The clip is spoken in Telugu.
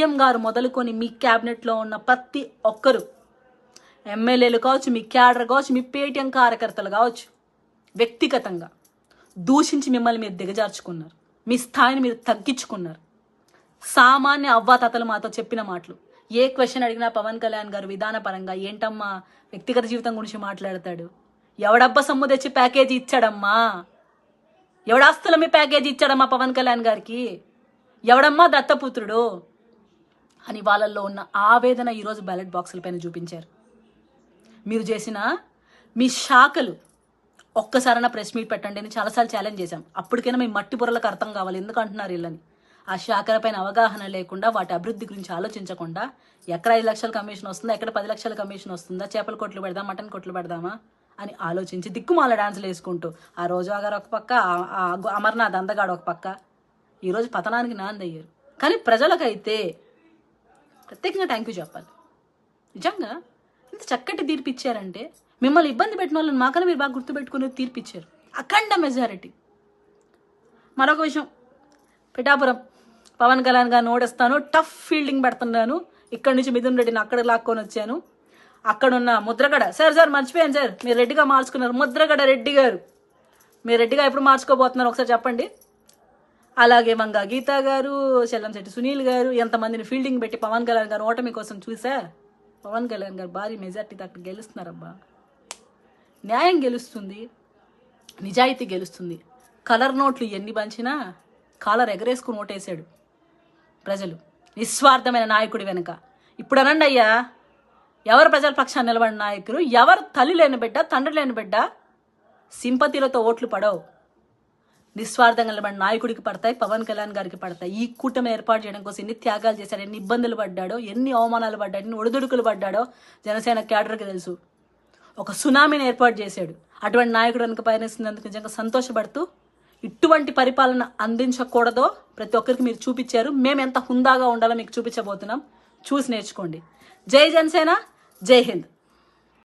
సీఎం గారు మొదలుకొని మీ క్యాబినెట్లో ఉన్న ప్రతి ఒక్కరు ఎమ్మెల్యేలు కావచ్చు మీ క్యాడర్ కావచ్చు మీ పేటీఎం కార్యకర్తలు కావచ్చు వ్యక్తిగతంగా దూషించి మిమ్మల్ని మీరు దిగజార్చుకున్నారు. మీ స్థాయిని మీరు తగ్గించుకున్నారు. సామాన్య అవ్వాతాతలు మాతో చెప్పిన మాటలు. ఏ క్వశ్చన్ అడిగినా పవన్ కళ్యాణ్ గారు విధానపరంగా ఏంటమ్మా వ్యక్తిగత జీవితం గురించి మాట్లాడతాడు? ఎవడబ్బా సొమ్ము తెచ్చి ప్యాకేజీ ఇచ్చాడమ్మా? ఎవడాస్తుల మీ ప్యాకేజీ ఇచ్చాడమ్మా పవన్ కళ్యాణ్ గారికి? ఎవడమ్మా దత్తపుత్రుడు? అని వాళ్ళల్లో ఉన్న ఆవేదన ఈరోజు బ్యాలెట్ బాక్సుల పైన చూపించారు. మీరు చేసిన మీ శాఖలు ఒక్కసారైనా ప్రెస్ మీట్ పెట్టండి అని చాలాసార్లు ఛాలెంజ్ చేశాం. అప్పటికైనా మీ మట్టి పొరలకు అర్థం కావాలి. ఎందుకు అంటున్నారు వీళ్ళని? ఆ శాఖలపైన అవగాహన లేకుండా వాటి అభివృద్ధి గురించి ఆలోచించకుండా ఎక్కడ ఐదు లక్షల కమిషన్ వస్తుందా ఎక్కడ పది లక్షల కమిషన్ వస్తుందా చేపల కొట్లు పెడదాం మటన్ కొట్లు పెడదామా అని ఆలోచించి దిక్కుమాల డాన్సులు వేసుకుంటూ ఆ రోజా గారు ఒక పక్క ఆ- అమర్నాథ్ అందగాడు ఒక పక్క ఈరోజు పతనానికి నాందయ్యారు. కానీ ప్రజలకైతే ప్రత్యేకంగా థ్యాంక్ యూ చెప్పాలి. నిజంగా ఇంత చక్కటి తీర్పు ఇచ్చారంటే మిమ్మల్ని ఇబ్బంది పెట్టిన వాళ్ళని మాకన్నా మీరు బాగా గుర్తుపెట్టుకుని తీర్పు ఇచ్చారు. అఖండ మెజారిటీ మరొక విషయం. పిఠాపురం పవన్ కళ్యాణ్ గారిని ఓడిస్తాను. టఫ్ ఫీల్డింగ్ పెడుతున్నాను. ఇక్కడి నుంచి మిథున్ రెడ్డిని అక్కడ లాక్కొని వచ్చాను. అక్కడున్న ముద్రగడ. సార్ సార్ మర్చిపోయాను సార్. మీరు రెడ్డిగా మార్చుకున్నారు. ముద్రగడ రెడ్డి గారు. మీరు రెడ్డిగా ఎప్పుడు మార్చుకోబోతున్నారు? ఒకసారి చెప్పండి. అలాగే మంగ గీతా గారు చెల్లంశెట్టి సునీల్ గారు ఎంతమందిని ఫీల్డింగ్ పెట్టి పవన్ కళ్యాణ్ గారు ఓటమి కోసం చూసా? పవన్ కళ్యాణ్ గారు భారీ మెజార్టీ అక్కడ గెలుస్తున్నారబ్బా. న్యాయం గెలుస్తుంది నిజాయితీ గెలుస్తుంది. కలర్ నోట్లు ఎన్ని పంచినా కాలర్ ఎగరేసుకుని ఓటేశాడు ప్రజలు. నిస్వార్థమైన నాయకుడి వెనుక. ఇప్పుడు అనండి అయ్యా ఎవరు ప్రజల పక్షాన్ని నిలబడిన నాయకులు? ఎవరు తల్లి లేని బిడ్డ తండ్రి లేని బిడ్డ? సింపతిలతో ఓట్లు పడవు. నిస్వార్థంగా నిలబడిన నాయకుడికి పడతాయి పవన్ కళ్యాణ్ గారికి పడతాయి. ఈ కూటమి ఏర్పాటు చేయడం కోసం ఎన్ని త్యాగాలు చేశాడు ఎన్ని ఇబ్బందులు పడ్డాడో ఎన్ని అవమానాలు పడ్డాడు ఎన్ని ఒడిదుడుకులు పడ్డాడో జనసేన క్యాడర్కి తెలుసు. ఒక సునామీని ఏర్పాటు చేశాడు. అటువంటి నాయకుడు వెనుక పయనిస్తున్నందుకు నిజంగా సంతోషపడుతూ ఇటువంటి పరిపాలన అందించకూడదో ప్రతి ఒక్కరికి మీరు చూపించారు. మేము ఎంత హుందాగా ఉండాలో మీకు చూపించబోతున్నాం. చూసి నేర్చుకోండి. జై జనసేన జై హింద్.